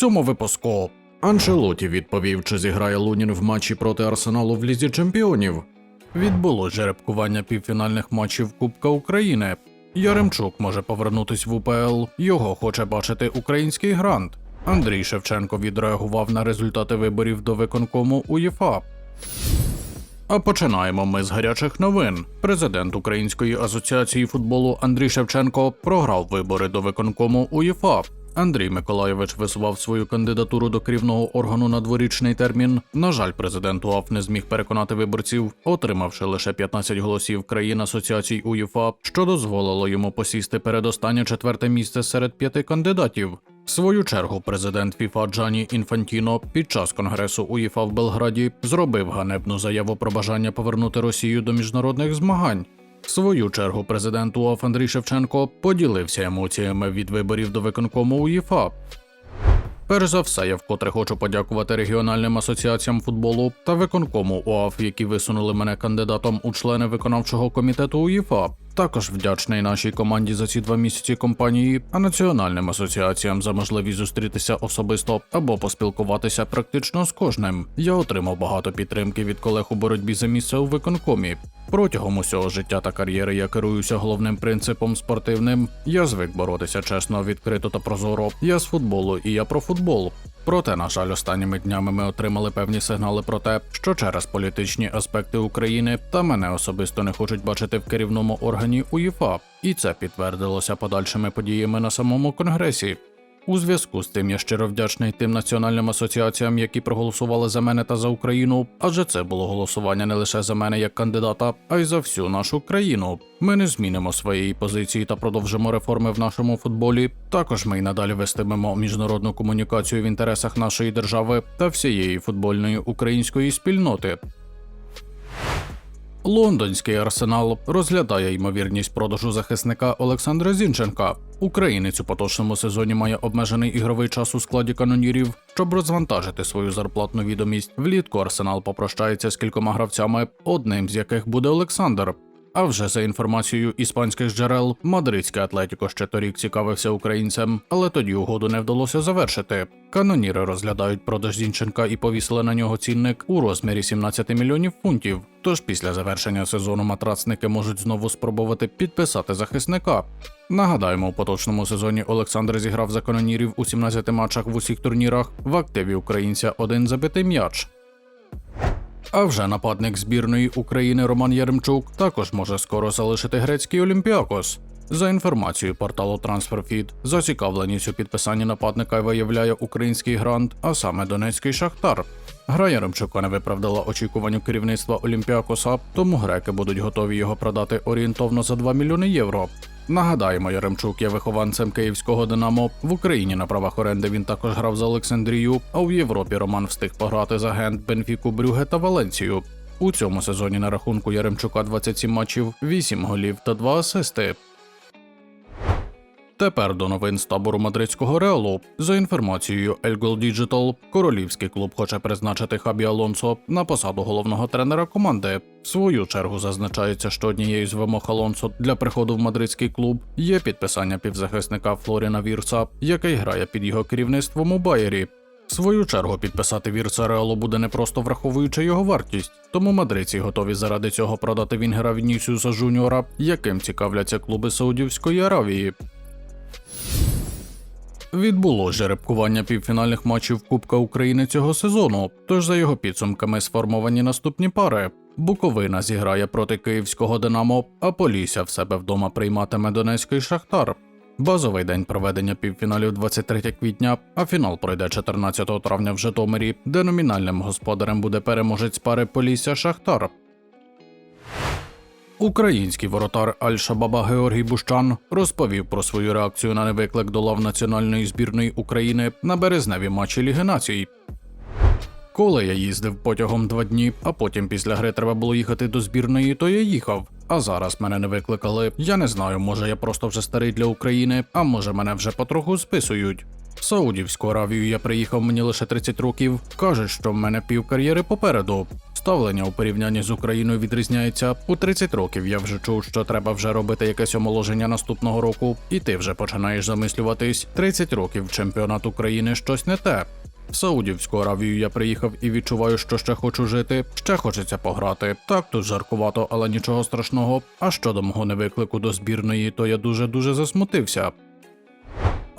цьому випуску. Анчелоті відповів, чи зіграє Лунін в матчі проти Арсеналу в Лізі Чемпіонів. Відбулось жеребкування півфінальних матчів Кубка України. Яремчук може повернутись в УПЛ. Його хоче бачити український грант. Андрій Шевченко відреагував на результати виборів до виконкому УЄФА. А починаємо ми з гарячих новин. Президент Української асоціації футболу Андрій Шевченко програв вибори до виконкому УЄФА. Андрій Миколайович висував свою кандидатуру до керівного органу на дворічний термін. На жаль, президент УАФ не зміг переконати виборців, отримавши лише 15 голосів країн асоціацій УЄФА, що дозволило йому посісти передостаннє четверте місце серед п'яти кандидатів. В свою чергу президент ФІФА Джані Інфантіно під час конгресу УЄФА в Белграді зробив ганебну заяву про бажання повернути Росію до міжнародних змагань. Свою чергу президент УАФ Андрій Шевченко поділився емоціями від виборів до виконкому УЄФА. Перш за все, я вкотре хочу подякувати регіональним асоціаціям футболу та виконкому УАФ, які висунули мене кандидатом у члени виконавчого комітету УЄФА. Також вдячний нашій команді за ці два місяці компанії, а національним асоціаціям за можливість зустрітися особисто або поспілкуватися практично з кожним. Я отримав багато підтримки від колег у боротьбі за місце у виконкомі. Протягом усього життя та кар'єри я керуюся головним принципом спортивним. Я звик боротися чесно, відкрито та прозоро. Я з футболу і я про футбол. Проте, на жаль, останніми днями ми отримали певні сигнали про те, що через політичні аспекти України та мене особисто не хочуть бачити в керівному органі УЄФА, і це підтвердилося подальшими подіями на самому конгресі. У зв'язку з тим я щиро вдячний тим національним асоціаціям, які проголосували за мене та за Україну, адже це було голосування не лише за мене як кандидата, а й за всю нашу країну. Ми не змінимо своєї позиції та продовжимо реформи в нашому футболі. Також ми й надалі вестимемо міжнародну комунікацію в інтересах нашої держави та всієї футбольної української спільноти. Лондонський арсенал розглядає ймовірність продажу захисника Олександра Зінченка. Українець у поточному сезоні має обмежений ігровий час у складі канонірів, щоб розвантажити свою зарплатну відомість. Влітку арсенал попрощається з кількома гравцями, одним з яких буде Олександр. А вже за інформацією іспанських джерел, мадридське Атлетіко ще торік цікавився українцем, але тоді угоду не вдалося завершити. Каноніри розглядають продаж Зінченка і повісили на нього цінник у розмірі 17 мільйонів фунтів. Тож після завершення сезону матрацники можуть знову спробувати підписати захисника. Нагадаємо, у поточному сезоні Олександр зіграв за канонірів у 17 матчах в усіх турнірах. В активі українця один забитий м'яч. А вже нападник збірної України Роман Яремчук також може скоро залишити грецький Олімпіакос. За інформацією порталу TransferFeed, зацікавленість у підписанні нападника виявляє український грант, а саме Донецький Шахтар. Гра Яремчука не виправдала очікувань керівництва Олімпіакоса, тому греки будуть готові його продати орієнтовно за 2 мільйони євро. Нагадаємо, Яремчук є вихованцем київського Динамо. В Україні на правах оренди він також грав за Олександрію, а в Європі Роман встиг пограти за Гент, Бенфіку, Брюге та Валенцію. У цьому сезоні на рахунку Яремчука 27 матчів, 8 голів та 2 асисти. Тепер до новин з табору мадридського реалу. За інформацією Gol Digital, королівський клуб хоче призначити Хабі Алонсо на посаду головного тренера команди. В свою чергу зазначається, що однією з вимог Алонсо для приходу в мадридський клуб є підписання півзахисника Флоріна Вірца, який грає під його керівництвом у Байері. В свою чергу підписати Вірца Реалу буде не просто враховуючи його вартість, тому мадридці готові заради цього продати Вінгера Вінісіуса Жуніора, яким цікавляться клуби Саудівської Аравії. Відбуло жеребкування півфінальних матчів Кубка України цього сезону. Тож за його підсумками сформовані наступні пари. Буковина зіграє проти київського Динамо, а Полісся в себе вдома прийматиме Донецький Шахтар. Базовий день проведення півфіналів 23 квітня, а фінал пройде 14 травня в Житомирі, де номінальним господарем буде переможець пари Полісся Шахтар. Український воротар Аль-Шабаба Георгій Бущан розповів про свою реакцію на невиклик до лав національної збірної України на березневі матчі Ліги Націй. Коли я їздив потягом два дні, а потім після гри треба було їхати до збірної, то я їхав. А зараз мене не викликали. Я не знаю, може я просто вже старий для України, а може мене вже потроху списують. Саудівську Аравію я приїхав мені лише 30 років. Кажуть, що в мене пів кар'єри попереду. Ставлення у порівнянні з Україною відрізняється. У 30 років я вже чув, що треба вже робити якесь омоложення наступного року, і ти вже починаєш замислюватись. 30 років чемпіонат України щось не те. В Саудівську Аравію я приїхав і відчуваю, що ще хочу жити, ще хочеться пограти. Так тут жаркувато, але нічого страшного. А щодо мого невиклику до збірної, то я дуже дуже засмутився.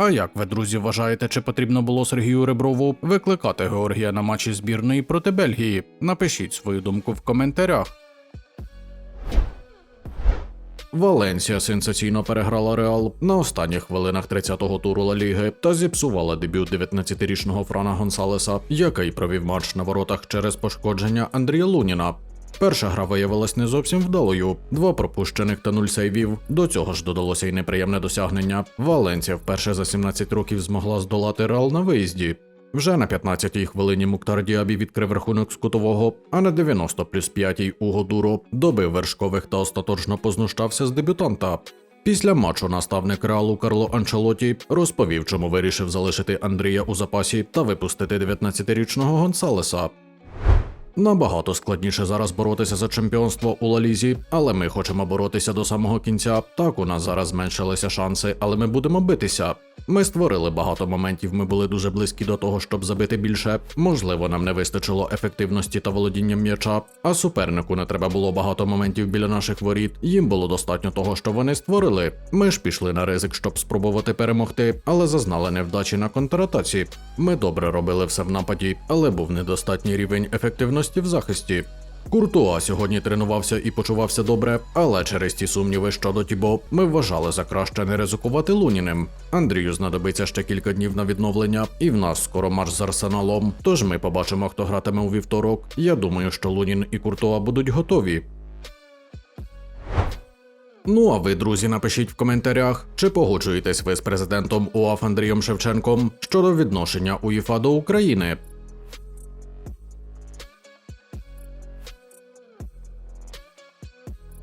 А як ви, друзі, вважаєте, чи потрібно було Сергію Реброву викликати Георгія на матчі збірної проти Бельгії? Напишіть свою думку в коментарях. Валенсія сенсаційно переграла Реал на останніх хвилинах 30-го туру Ла Ліги та зіпсувала дебют 19-річного Франа Гонсалеса, який провів матч на воротах через пошкодження Андрія Луніна. Перша гра виявилась не зовсім вдалою. Два пропущених та нуль сейвів. До цього ж додалося й неприємне досягнення. Валенсія вперше за 17 років змогла здолати Реал на виїзді. Вже на 15-й хвилині Муктар Діабі відкрив рахунок з кутового, а на 90 плюс 5-й Уго Дуро добив вершкових та остаточно познущався з дебютанта. Після матчу наставник Реалу Карло Анчелоті розповів, чому вирішив залишити Андрія у запасі та випустити 19-річного Гонсалеса. Набагато складніше зараз боротися за чемпіонство у Лалізі, але ми хочемо боротися до самого кінця. Так у нас зараз зменшилися шанси, але ми будемо битися. Ми створили багато моментів. Ми були дуже близькі до того, щоб забити більше. Можливо, нам не вистачило ефективності та володіння м'яча, а супернику не треба було багато моментів біля наших воріт. Їм було достатньо того, що вони створили. Ми ж пішли на ризик, щоб спробувати перемогти, але зазнали невдачі на контратаці. Ми добре робили все в нападі, але був недостатній рівень ефективності в захисті. Куртуа сьогодні тренувався і почувався добре, але через ті сумніви щодо Тібо ми вважали за краще не ризикувати Луніним. Андрію знадобиться ще кілька днів на відновлення, і в нас скоро матч з арсеналом. Тож ми побачимо, хто гратиме у вівторок. Я думаю, що Лунін і Куртуа будуть готові. Ну а ви, друзі, напишіть в коментарях, чи погоджуєтесь ви з президентом УАФ Андрієм Шевченком щодо відношення УЄФА до України.